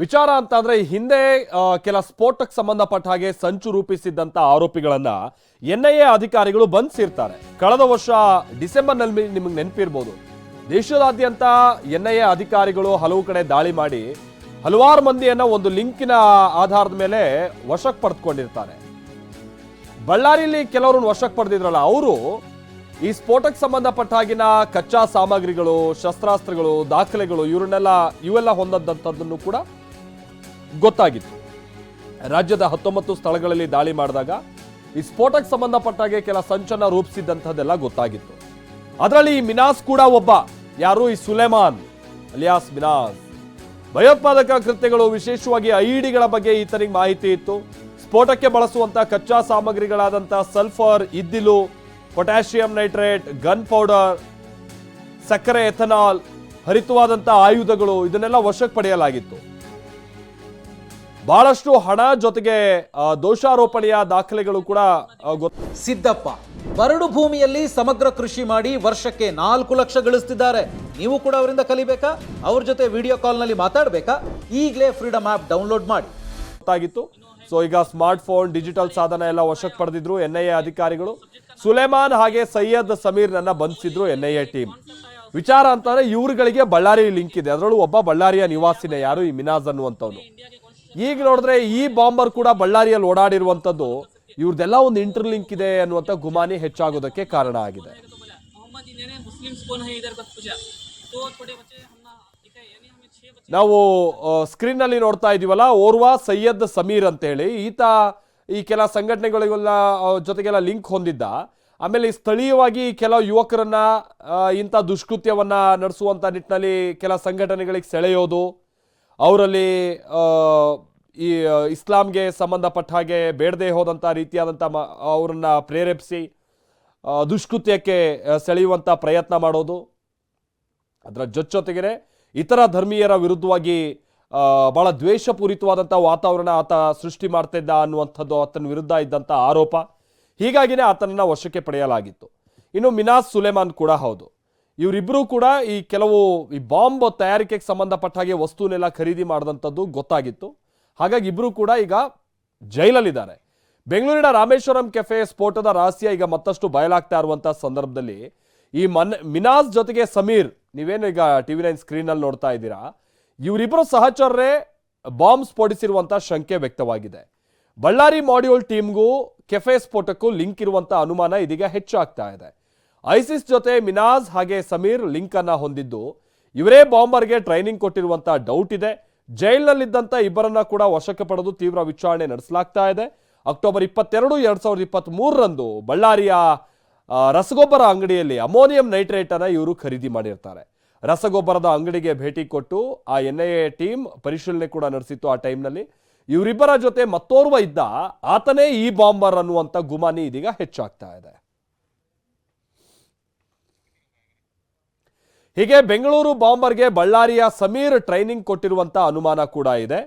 ವಿಚಾರ ಅಂತ ಅಂದ್ರೆ ಹಿಂದೆ ಕೆಲ ಸ್ಫೋಟಕ್ಕೆ ಸಂಬಂಧಪಟ್ಟ ಹಾಗೆ ಸಂಚು ರೂಪಿಸಿದ್ದಂತ ಆರೋಪಿಗಳನ್ನ ಎನ್ ಐ ಎ ಅಧಿಕಾರಿಗಳು ಬಂಧಿಸಿರ್ತಾರೆ ಕಳೆದ ವರ್ಷ ಡಿಸೆಂಬರ್ನಲ್ಲಿ ನಿಮಗೆ ನೆನಪಿರ್ಬೋದು. ದೇಶದಾದ್ಯಂತ ಎನ್ ಅಧಿಕಾರಿಗಳು ಹಲವು ಕಡೆ ದಾಳಿ ಮಾಡಿ ಹಲವಾರು ಮಂದಿಯನ್ನ ಒಂದು ಲಿಂಕಿನ ಆಧಾರದ ಮೇಲೆ ವಶಕ್ಕೆ ಪಡೆದುಕೊಂಡಿರ್ತಾರೆ. ಬಳ್ಳಾರಿಯಲ್ಲಿ ಕೆಲವರನ್ನು ವಶಕ್ಕೆ ಪಡೆದಿದ್ರಲ್ಲ, ಅವರು ಈ ಸ್ಫೋಟಕ್ಕೆ ಸಂಬಂಧಪಟ್ಟ ಹಾಗಿನ ಕಚ್ಚಾ ಸಾಮಗ್ರಿಗಳು, ಶಸ್ತ್ರಾಸ್ತ್ರಗಳು, ದಾಖಲೆಗಳು, ಇವರನ್ನೆಲ್ಲ, ಇವೆಲ್ಲ ಹೊಂದದಂಥದ್ದನ್ನು ಕೂಡ ಗೊತ್ತಾಗಿತ್ತು ರಾಜ್ಯದ ಹತ್ತೊಂಬತ್ತು ಸ್ಥಳಗಳಲ್ಲಿ ದಾಳಿ ಮಾಡಿದಾಗ ಈ ಸ್ಫೋಟಕ್ಕೆ ಸಂಬಂಧಪಟ್ಟಾಗೆ ಕೆಲ ಸಂಚನ ರೂಪಿಸಿದ್ದಂಥದ್ದೆಲ್ಲ ಗೊತ್ತಾಗಿತ್ತು. ಅದರಲ್ಲಿ ಈ ಮಿನಾಸ್ ಕೂಡ ಒಬ್ಬ. ಯಾರು? ಈ ಸುಲೇಮಾನ್ ಅಲಿಯಾಸ್ ಮಿನಾಸ್. ಭಯೋತ್ಪಾದಕ ಕೃತ್ಯಗಳು ವಿಶೇಷವಾಗಿ ಐಡಿಗಳ ಬಗ್ಗೆ ಈತನಿಗೆ ಮಾಹಿತಿ ಇತ್ತು. ಸ್ಫೋಟಕ್ಕೆ ಬಳಸುವಂತಹ ಕಚ್ಚಾ ಸಾಮಗ್ರಿಗಳಾದಂತಹ ಸಲ್ಫರ್, ಇದ್ದಿಲು, ಪೊಟ್ಯಾಷಿಯಂ ನೈಟ್ರೇಟ್, ಗನ್ ಪೌಡರ್, ಸಕ್ಕರೆ, ಎಥನಾಲ್ ಹರಿತವಾದಂತಹ ಆಯುಧಗಳು ಇದನ್ನೆಲ್ಲ ವಶಕ್ಕೆ ಪಡೆಯಲಾಗಿತ್ತು. ಬಹಳಷ್ಟು ಹಣ ಜೊತೆಗೆ ದೋಷಾರೋಪಣೆಯ ದಾಖಲೆಗಳು ಕೂಡ ಸಿದ್ದಪ್ಪ ಬರಡು ಭೂಮಿಯಲ್ಲಿ ಸಮಗ್ರ ಕೃಷಿ ಮಾಡಿ ವರ್ಷಕ್ಕೆ ನಾಲ್ಕು ಲಕ್ಷ ಗಳಿಸ್ತಿದ್ದಾರೆ. ನೀವು ಕೂಡ ಅವರಿಂದ ಕಲಿಬೇಕಾ? ಅವ್ರ ಜೊತೆ ವಿಡಿಯೋ ಕಾಲ್ನಲ್ಲಿ ಮಾತಾಡಬೇಕಾ? ಈಗಲೇ ಫ್ರೀಡಮ್ ಆ್ಯಪ್ ಡೌನ್ಲೋಡ್ ಮಾಡಿ. ಗೊತ್ತಾಗಿತ್ತು. ಸೊ ಈಗ ಸ್ಮಾರ್ಟ್ ಫೋನ್ ಡಿಜಿಟಲ್ ಸಾಧನ ಎಲ್ಲ ವಶಕ್ಕೆ ಪಡೆದಿದ್ರು ಎನ್ ಐ ಎ ಅಧಿಕಾರಿಗಳು. ಸುಲೇಮಾನ್ ಹಾಗೆ ಸೈಯದ್ ಸಮೀರ್ನನ್ನ ಬಂಧಿಸಿದ್ರು ಎನ್ ಐ ಎ ಟೀಮ್ ವಿಚಾರ ಅಂತಂದ್ರೆ ಇವರುಗಳಿಗೆ ಬಳ್ಳಾರಿ ಲಿಂಕ್ ಇದೆ. ಅದರಲ್ಲೂ ಒಬ್ಬ ಬಳ್ಳಾರಿಯ ನಿವಾಸಿನೇ ಯಾರು ಈ ಮಿನಾಜ್ ಅನ್ನುವಂಥವ್ನು. ಈಗ ನೋಡಿದ್ರೆ ಈ ಬಾಂಬರ್ ಕೂಡ ಬಳ್ಳಾರಿಯಲ್ಲಿ ಓಡಾಡಿರುವಂಥದ್ದು ಇವ್ರದೆಲ್ಲ ಒಂದು ಇಂಟರ್ಲಿಂಕ್ ಇದೆ ಅನ್ನುವಂಥ ಗುಮಾನಿ ಹೆಚ್ಚಾಗೋದಕ್ಕೆ ಕಾರಣ ಆಗಿದೆ. ನಾವು ಸ್ಕ್ರೀನ್ನಲ್ಲಿ ನೋಡ್ತಾ ಇದೀವಲ್ಲ, ಓರ್ವ ಸೈಯದ್ ಸಮೀರ್ ಅಂತ ಹೇಳಿ ಈತ ಈ ಕೆಲ ಸಂಘಟನೆಗಳಿಗೆಲ್ಲ ಜೊತೆಗೆಲ್ಲ ಲಿಂಕ್ ಹೊಂದಿದ್ದ. ಆಮೇಲೆ ಸ್ಥಳೀಯವಾಗಿ ಕೆಲವು ಯುವಕರನ್ನ ಇಂಥ ದುಷ್ಕೃತ್ಯವನ್ನ ನಡೆಸುವಂಥ ನಿಟ್ಟಿನಲ್ಲಿ ಕೆಲ ಸಂಘಟನೆಗಳಿಗೆ ಸೆಳೆಯೋದು ಅವರಲ್ಲಿ ಈ ಇಸ್ಲಾಂಗೆ ಸಂಬಂಧಪಟ್ಟ ಹಾಗೆ ಬೇಡದೇ ಹೋದಂಥ ರೀತಿಯಾದಂಥ ಮ, ಅವರನ್ನು ಪ್ರೇರೇಪಿಸಿ ದುಷ್ಕೃತ್ಯಕ್ಕೆ ಸೆಳೆಯುವಂಥ ಪ್ರಯತ್ನ ಮಾಡೋದು. ಅದರ ಜೊತೆಗೆ ಇತರ ಧರ್ಮೀಯರ ವಿರುದ್ಧವಾಗಿ ಭಾಳ ದ್ವೇಷಪೂರಿತವಾದಂಥ ವಾತಾವರಣ ಆತ ಸೃಷ್ಟಿ ಮಾಡ್ತಿದ್ದ ಅನ್ನುವಂಥದ್ದು ಆತನ ವಿರುದ್ಧ ಇದ್ದಂಥ ಆರೋಪ. ಹೀಗಾಗಿನೇ ಆತನನ್ನು ವಶಕ್ಕೆ ಪಡೆಯಲಾಗಿತ್ತು. ಇನ್ನು ಮಿನಾಸ್ ಸುಲೇಮಾನ್ ಕೂಡ ಹೌದು. ಇವರಿಬ್ಬರೂ ಕೂಡ ಈ ಕೆಲವು ಈ ಬಾಂಬ್ ತಯಾರಿಕೆಗೆ ಸಂಬಂಧಪಟ್ಟ ಹಾಗೆ ವಸ್ತುನೆಲ್ಲ ಖರೀದಿ ಮಾಡಿದಂಥದ್ದು ಗೊತ್ತಾಗಿತ್ತು. ಹಾಗಾಗಿ ಇಬ್ಬರು ಕೂಡ ಈಗ ಜೈಲಲ್ಲಿದ್ದಾರೆ. ಬೆಂಗಳೂರಿನ ರಾಮೇಶ್ವರಂ ಕೆಫೆ ಸ್ಫೋಟದ ರಹಸ್ಯ ಈಗ ಮತ್ತಷ್ಟು ಬಯಲಾಗ್ತಾ ಇರುವಂತ ಸಂದರ್ಭದಲ್ಲಿ ಈ ಮನ್ ಮಿನಾಸ್ ಜೊತೆಗೆ ಸಮೀರ್, ನೀವೇನು ಈಗ ಟಿ ವಿ ನೈನ್ ಸ್ಕ್ರೀನಲ್ಲಿ ನೋಡ್ತಾ ಇದ್ದೀರಾ? ಇವರಿಬ್ಬರು ಸಹಚರರೇ ಬಾಂಬ್ ಸ್ಫೋಟಿಸಿರುವಂಥ ಶಂಕೆ ವ್ಯಕ್ತವಾಗಿದೆ. ಬಳ್ಳಾರಿ ಮಾಡ್ಯೂಲ್ ಟೀಮ್ಗೂ ಕೆಫೆ ಸ್ಫೋಟಕ್ಕೂ ಲಿಂಕ್ ಇರುವಂತ ಅನುಮಾನ ಇದೀಗ ಹೆಚ್ಚಾಗ್ತಾ ಇದೆ. ಐಸಿಸ್ ಜೊತೆ ಮಿನಾಜ್ ಹಾಗೆ ಸಮೀರ್ ಲಿಂಕ್ ಅನ್ನ ಹೊಂದಿದ್ದು, ಇವರೇ ಬಾಂಬರ್ಗೆ ಟ್ರೈನಿಂಗ್ ಕೊಟ್ಟಿರುವಂತ ಡೌಟ್ ಇದೆ. ಜೈಲಿನಲ್ಲಿದ್ದಂಥ ಇಬ್ಬರನ್ನ ಕೂಡ ವಶಕ್ಕೆ ಪಡೆದು ತೀವ್ರ ವಿಚಾರಣೆ ನಡೆಸಲಾಗ್ತಾ ಇದೆ. ಅಕ್ಟೋಬರ್ ಇಪ್ಪತ್ತೆರಡು, ಎರಡ್ ಸಾವಿರದ ಇಪ್ಪತ್ತ್ ಮೂರರಂದು ಬಳ್ಳಾರಿಯ ರಸಗೊಬ್ಬರ ಅಂಗಡಿಯಲ್ಲಿ ಅಮೋನಿಯಂ ನೈಟ್ರೇಟ್ ಅನ್ನ ಇವರು ಖರೀದಿ ಮಾಡಿರ್ತಾರೆ. ರಸಗೊಬ್ಬರದ ಅಂಗಡಿಗೆ ಭೇಟಿ ಕೊಟ್ಟು ಆ ಎನ್ ಐ ಎ ಟೀಮ್ ಪರಿಶೀಲನೆ ಕೂಡ ನಡೆಸಿತ್ತು ಆ ಟೈಮ್ನಲ್ಲಿ. ಇವರಿಬ್ಬರ ಜೊತೆ ಮತ್ತೋರ್ವ ಇದ್ದ ಆತನೇ ಈ ಬಾಂಬರ್ ಅನ್ನುವಂಥ ಗುಮಾನಿ ಇದೀಗ ಹೆಚ್ಚಾಗ್ತಾ ಇದೆ. ಹೀಗೆ ಬೆಂಗಳೂರು ಬಾಂಬರ್ಗೆ ಬಳ್ಳಾರಿಯ ಸಮೀರ್ ಟ್ರೈನಿಂಗ್ ಕೊಟ್ಟಿರುವಂತ ಅನುಮಾನ ಕೂಡ ಇದೆ.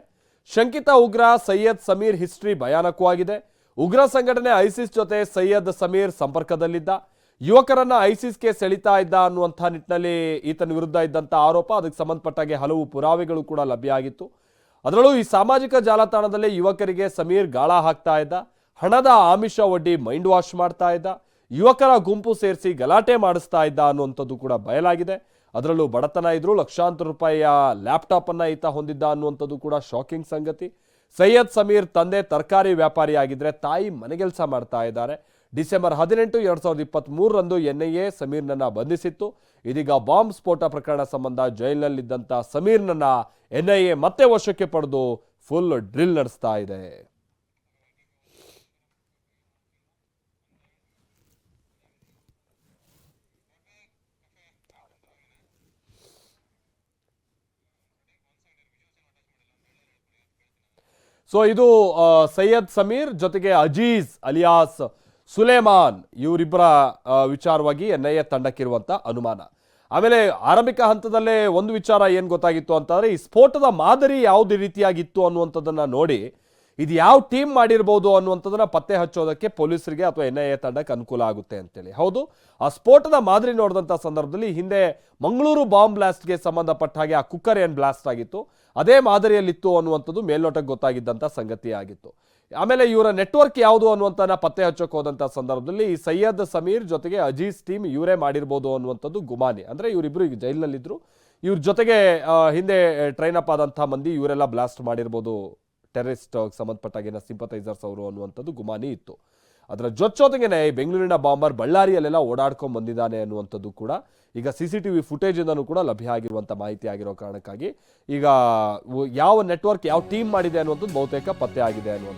ಶಂಕಿತ ಉಗ್ರ ಸೈಯದ್ ಸಮೀರ್ ಹಿಸ್ಟ್ರಿ ಭಯಾನಕವಾಗಿದೆ ಉಗ್ರ ಸಂಘಟನೆ ಐಸಿಸ್ ಜೊತೆ ಸೈಯದ್ ಸಮೀರ್ ಸಂಪರ್ಕದಲ್ಲಿದ್ದ. ಯುವಕರನ್ನ ಐಸಿಸ್ಗೆ ಸೆಳಿತಾ ಇದ್ದ ಅನ್ನುವಂಥ ನಿಟ್ಟಿನಲ್ಲಿ ಈತನ ವಿರುದ್ಧ ಇದ್ದಂಥ ಆರೋಪ. ಅದಕ್ಕೆ ಸಂಬಂಧಪಟ್ಟಾಗೆ ಹಲವು ಪುರಾವೆಗಳು ಕೂಡ ಲಭ್ಯ ಆಗಿತ್ತು. ಅದರಲ್ಲೂ ಈ ಸಾಮಾಜಿಕ ಜಾಲತಾಣದಲ್ಲಿ ಯುವಕರಿಗೆ ಸಮೀರ್ ಗಾಳ ಹಾಕ್ತಾ ಇದ್ದ. ಹಣದ ಆಮಿಷ ಒಡ್ಡಿ ಮೈಂಡ್ ವಾಶ್ ಮಾಡ್ತಾ ಇದ್ದ. ಯುವಕರ ಗುಂಪು ಸೇರಿಸಿ ಗಲಾಟೆ ಮಾಡಿಸ್ತಾ ಇದ್ದ ಅನ್ನುವಂಥದ್ದು ಕೂಡ ಬಯಲಾಗಿದೆ. ಅದರಲ್ಲೂ ಬಡತನ ಇದ್ರು ಲಕ್ಷಾಂತರ ರೂಪಾಯಿಯ ಲ್ಯಾಪ್ಟಾಪ್ ಅನ್ನ ಈತ ಹೊಂದಿದ್ದ ಅನ್ನುವಂಥದ್ದು ಕೂಡ ಶಾಕಿಂಗ್ ಸಂಗತಿ. ಸೈಯದ್ ಸಮೀರ್ ತಂದೆ ತರಕಾರಿ ವ್ಯಾಪಾರಿ ಆಗಿದ್ರೆ ತಾಯಿ ಮನೆಗೆಲಸ ಮಾಡ್ತಾ ಇದ್ದಾರೆ. ಡಿಸೆಂಬರ್ ಹದಿನೆಂಟು ಎರಡ್ ಸಾವಿರದ ಇಪ್ಪತ್ತ್ ಮೂರರಂದು ಎನ್ಐಎ ಸಮೀರ್ನನ್ನ ಬಂಧಿಸಿತ್ತು. ಇದೀಗ ಬಾಂಬ್ ಸ್ಫೋಟ ಪ್ರಕರಣ ಸಂಬಂಧ ಜೈಲಿನಲ್ಲಿದ್ದಂಥ ಸಮೀರ್ನನ್ನ ಎನ್ಐಎ ಮತ್ತೆ ವಶಕ್ಕೆ ಪಡೆದು ಫುಲ್ ಡ್ರಿಲ್ ನಡೆಸ್ತಾ ಇದೆ. ಸೊ ಇದು ಸೈಯದ್ ಸಮೀರ್ ಜೊತೆಗೆ ಅಜೀಜ್ ಅಲಿಯಾಸ್ ಸುಲೇಮಾನ್ ಇವರಿಬ್ಬರ ವಿಚಾರವಾಗಿ ಎನ್ ಐ ಎ ತಂಡಕ್ಕಿರುವಂಥ ಅನುಮಾನ. ಆಮೇಲೆ ಆರಂಭಿಕ ಹಂತದಲ್ಲೇ ಒಂದು ವಿಚಾರ ಏನು ಗೊತ್ತಾಗಿತ್ತು ಅಂತಂದ್ರೆ, ಈ ಸ್ಫೋಟದ ಮಾದರಿ ಯಾವುದೇ ರೀತಿಯಾಗಿತ್ತು ಅನ್ನುವಂಥದ್ದನ್ನ ನೋಡಿ, ಇದು ಯಾವ ಟೀಮ್ ಮಾಡಿರ್ಬೋದು ಅನ್ನುವಂಥದ್ದನ್ನ ಪತ್ತೆ ಹಚ್ಚೋದಕ್ಕೆ ಪೊಲೀಸರಿಗೆ ಅಥವಾ ಎನ್ ಐ ಎ ತಂಡಕ್ಕೆ ಅನುಕೂಲ ಆಗುತ್ತೆ ಅಂತೇಳಿ. ಹೌದು, ಆ ಸ್ಫೋಟದ ಮಾದರಿ ನೋಡಿದಂಥ ಸಂದರ್ಭದಲ್ಲಿ ಹಿಂದೆ ಮಂಗಳೂರು ಬಾಂಬ್ ಬ್ಲಾಸ್ಟ್ಗೆ ಸಂಬಂಧಪಟ್ಟ ಹಾಗೆ ಆ ಕುಕ್ಕರ್ ಏನು ಬ್ಲಾಸ್ಟ್ ಆಗಿತ್ತು ಅದೇ ಮಾದರಿಯಲ್ಲಿತ್ತು ಅನ್ನುವಂಥದ್ದು ಮೇಲ್ನೋಟಕ್ಕೆ ಗೊತ್ತಾಗಿದ್ದಂಥ ಸಂಗತಿಯಾಗಿತ್ತು. ಆಮೇಲೆ ಇವರ ನೆಟ್ವರ್ಕ್ ಯಾವುದು ಅನ್ನುವಂಥನ ಪತ್ತೆ ಹಚ್ಚೋಕೆ ಹೋದಂಥ ಸಂದರ್ಭದಲ್ಲಿ ಈ ಸೈಯದ್ ಸಮೀರ್ ಜೊತೆಗೆ ಅಜೀಜ್ ಟೀಮ್ ಇವರೇ ಮಾಡಿರ್ಬೋದು ಅನ್ನುವಂಥದ್ದು ಗುಮಾನಿ. ಅಂದರೆ ಇವರಿಬ್ಬರು ಈಗ ಜೈಲಿನಲ್ಲಿದ್ದರು ಇವ್ರ ಜೊತೆಗೆ ಹಿಂದೆ ಟ್ರೈನ್ ಅಪ್ ಆದಂಥ ಮಂದಿ ಇವರೆಲ್ಲ ಬ್ಲಾಸ್ಟ್ ಮಾಡಿರ್ಬೋದು. ಟೆರರಿಸ್ಟ್ ಸಂಬಂಧಪಟ್ಟಾಗಿನ ಸಿಂಪತೈಸರ್ಸ್ ಅವರು ಅನ್ನುವಂಥದ್ದು ಗುಮಾನಿ ಇತ್ತು. ಅದರ ಜೊತೆಗೇನೆ ಬೆಂಗಳೂರಿನ ಬಾಂಬರ್ ಬಳ್ಳಾರಿಯಲ್ಲೆಲ್ಲ ಓಡಾಡ್ಕೊಂಡು ಬಂದಿದ್ದಾನೆ ಅನ್ನುವಂಥದ್ದು ಕೂಡ ಈಗ ಸಿ ಸಿ ಟಿ ವಿ ಫುಟೇಜಿಂದನೂ ಕೂಡ ಲಭ್ಯ ಆಗಿರುವಂಥ ಮಾಹಿತಿ ಆಗಿರೋ ಕಾರಣಕ್ಕಾಗಿ ಈಗ ಯಾವ ನೆಟ್ವರ್ಕ್, ಯಾವ ಟೀಮ್ ಮಾಡಿದೆ ಅನ್ನುವಂಥದ್ದು ಬಹುತೇಕ ಪತ್ತೆ ಆಗಿದೆ ಅನ್ನುವಂಥದ್ದು.